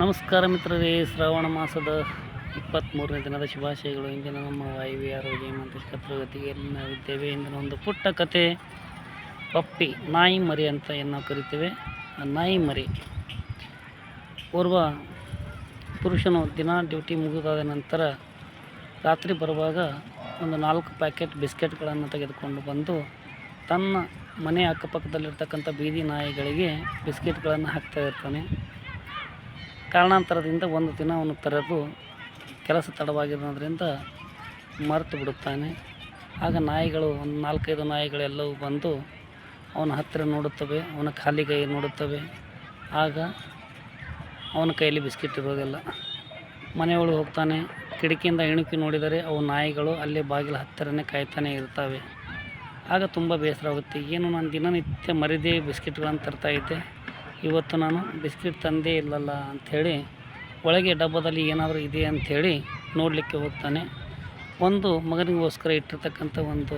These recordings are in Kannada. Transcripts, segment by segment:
ನಮಸ್ಕಾರ ಮಿತ್ರರೇ, ಶ್ರಾವಣ ಮಾಸದ ಇಪ್ಪತ್ತ್ಮೂರನೇ ದಿನದ ಶುಭಾಶಯಗಳು. ಇಂದಿನ ನಮ್ಮ ವಾಯುವಿ ಆರೋಗ್ಯ, ಮಂತ್ರಿಕ ತರಗತಿಯಲ್ಲಿ ನಾವಿದ್ದೇವೆ ಇಂದಿನ ಒಂದು ಪುಟ್ಟ ಕತೆ ಪಪ್ಪಿ, ನಾಯಿ ಮರಿ ಅಂತ ಏನು ನಾವು ಕರಿತೇವೆ? ಆ ನಾಯಿ ಮರಿ. ಓರ್ವ ಪುರುಷನು ದಿನ ಡ್ಯೂಟಿ ಮುಗಿದಾದ ನಂತರ ರಾತ್ರಿ ಬರುವಾಗ ಒಂದು ನಾಲ್ಕು ಪ್ಯಾಕೆಟ್ ಬಿಸ್ಕೆಟ್ಗಳನ್ನು ತೆಗೆದುಕೊಂಡು ಬಂದು ತನ್ನ ಮನೆ ಅಕ್ಕಪಕ್ಕದಲ್ಲಿರ್ತಕ್ಕಂಥ ಬೀದಿ ನಾಯಿಗಳಿಗೆ ಬಿಸ್ಕೆಟ್ಗಳನ್ನು ಹಾಕ್ತಾ ಇರ್ತಾನೆ. ಕಾರಣಾಂತರದಿಂದ ಒಂದು ದಿನ ಅವನು ಕರೆದು ಕೆಲಸ ತಡವಾಗಿರೋದ್ರಿಂದ ಮರೆತು ಬಿಡುತ್ತಾನೆ. ಆಗ ನಾಯಿಗಳು, ಒಂದು ನಾಲ್ಕೈದು ನಾಯಿಗಳೆಲ್ಲವೂ ಬಂದು ಅವನ ಹತ್ತಿರ ನೋಡುತ್ತವೆ, ಅವನ ಖಾಲಿ ಕೈ ನೋಡುತ್ತವೆ. ಆಗ ಅವನ ಕೈಯಲ್ಲಿ ಬಿಸ್ಕಿಟ್ ಇರೋದಿಲ್ಲ. ಮನೆಯೊಳಗೆ ಹೋಗ್ತಾನೆ. ಕಿಟಕಿಯಿಂದ ಇಣುಕಿ ನೋಡಿದರೆ ಅವು ನಾಯಿಗಳು ಅಲ್ಲೇ ಬಾಗಿಲ ಹತ್ತಿರನೇ ಕಾಯ್ತಾನೆ ಇರ್ತವೆ ಆಗ ತುಂಬ ಬೇಸರವಾಗುತ್ತೆ ಏನು, ನಾನು ದಿನನಿತ್ಯ ಮರಿದೇ ಬಿಸ್ಕಿಟ್ಗಳನ್ನು ತರ್ತಾ ಇದ್ದೆ. ಇವತ್ತು ನಾನು ಬಿಸ್ಕಿಟ್ ತಂದೇ ಇಲ್ಲಲ್ಲ ಅಂಥೇಳಿ ಒಳಗೆ ಡಬ್ಬದಲ್ಲಿ ಏನಾದರೂ ಇದೆ ಅಂಥೇಳಿ ನೋಡಲಿಕ್ಕೆ ಹೋಗ್ತಾನೆ. ಒಂದು ಮಗನಿಗೋಸ್ಕರ ಇಟ್ಟಿರ್ತಕ್ಕಂಥ ಒಂದು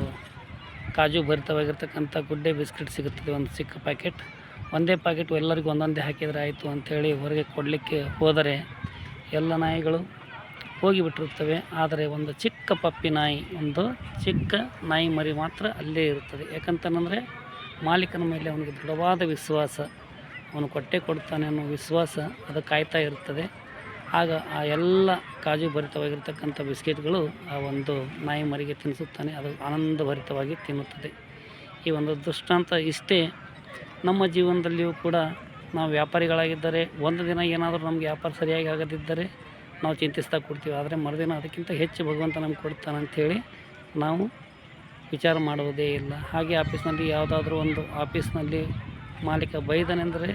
ಕಾಜು ಭರಿತವಾಗಿರ್ತಕ್ಕಂಥ ಗುಡ್ಡೆ ಬಿಸ್ಕಿಟ್ ಸಿಗುತ್ತದೆ, ಒಂದು ಚಿಕ್ಕ ಪ್ಯಾಕೆಟ್. ಒಂದೇ ಪ್ಯಾಕೆಟ್ ಎಲ್ಲರಿಗೂ ಒಂದೊಂದೇ ಹಾಕಿದರೆ ಆಯಿತು ಅಂಥೇಳಿ ಹೊರಗೆ ಕೊಡಲಿಕ್ಕೆ ಹೋದರೆ ಎಲ್ಲ ನಾಯಿಗಳು ಹೋಗಿಬಿಟ್ಟಿರುತ್ತವೆ. ಆದರೆ ಒಂದು ಚಿಕ್ಕ ಪಪ್ಪಿ ನಾಯಿ, ಒಂದು ಚಿಕ್ಕ ನಾಯಿ ಮರಿ ಮಾತ್ರ ಅಲ್ಲೇ ಇರುತ್ತದೆ. ಯಾಕಂತಂದರೆ ಮಾಲೀಕನ ಮೇಲೆ ಅವನಿಗೆ ದೃಢವಾದ ವಿಶ್ವಾಸ. ಅವನು ಕೊಟ್ಟೆ ಕೊಡ್ತಾನೆ ಅನ್ನೋ ವಿಶ್ವಾಸ ಅದು ಕಾಯ್ತಾ ಇರ್ತದೆ. ಆಗ ಆ ಎಲ್ಲ ಕಾಜು ಭರಿತವಾಗಿರ್ತಕ್ಕಂಥ ಬಿಸ್ಕೆಟ್ಗಳು ಆ ಒಂದು ನಾಯಿ ಮರಿಗೆ ತಿನ್ನಿಸುತ್ತಾನೆ. ಅದು ಆನಂದಭರಿತವಾಗಿ ತಿನ್ನುತ್ತದೆ. ಈ ಒಂದು ದೃಷ್ಟಾಂತ ಇಷ್ಟೇ. ನಮ್ಮ ಜೀವನದಲ್ಲಿಯೂ ಕೂಡ ನಾವು ವ್ಯಾಪಾರಿಗಳಾಗಿದ್ದರೆ ಒಂದು ದಿನ ಏನಾದರೂ ನಮಗೆ ವ್ಯಾಪಾರ ಸರಿಯಾಗಿ ಆಗದಿದ್ದರೆ ನಾವು ಚಿಂತಿಸ್ತಾ ಕೊಡ್ತೀವಿ. ಆದರೆ ಮರುದಿನ ಅದಕ್ಕಿಂತ ಹೆಚ್ಚು ಭಗವಂತ ನಮ್ಗೆ ಕೊಡ್ತಾನೆ ಅಂಥೇಳಿ ನಾವು ವಿಚಾರ ಮಾಡುವುದೇ ಇಲ್ಲ. ಹಾಗೆ ಆಫೀಸ್ನಲ್ಲಿ ಯಾವುದಾದ್ರೂ ಒಂದು ಆಫೀಸ್ನಲ್ಲಿ ಮಾಲೀಕ ಬೈದನೆಂದರೆ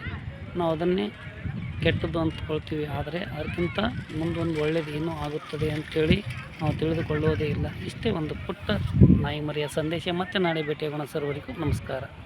ನಾವು ಅದನ್ನೇ ಕೆಟ್ಟದ್ದು ಅಂದ್ಕೊಳ್ತೀವಿ ಆದರೆ ಅದಕ್ಕಿಂತ ಮುಂದೊಂದು ಒಳ್ಳೆಯದು ಏನೂ ಆಗುತ್ತದೆ ಅಂಥೇಳಿ ನಾವು ತಿಳಿದುಕೊಳ್ಳುವುದೇ ಇಲ್ಲ. ಇಷ್ಟೇ ಒಂದು ಪುಟ್ಟ ನಾಯಿ ಮರಿಯ ಸಂದೇಶ. ಮತ್ತೆ ನಾಳೆ ಭೇಟಿಯಾಗೋಣ ಸರ್ವರಿಗೂ ನಮಸ್ಕಾರ.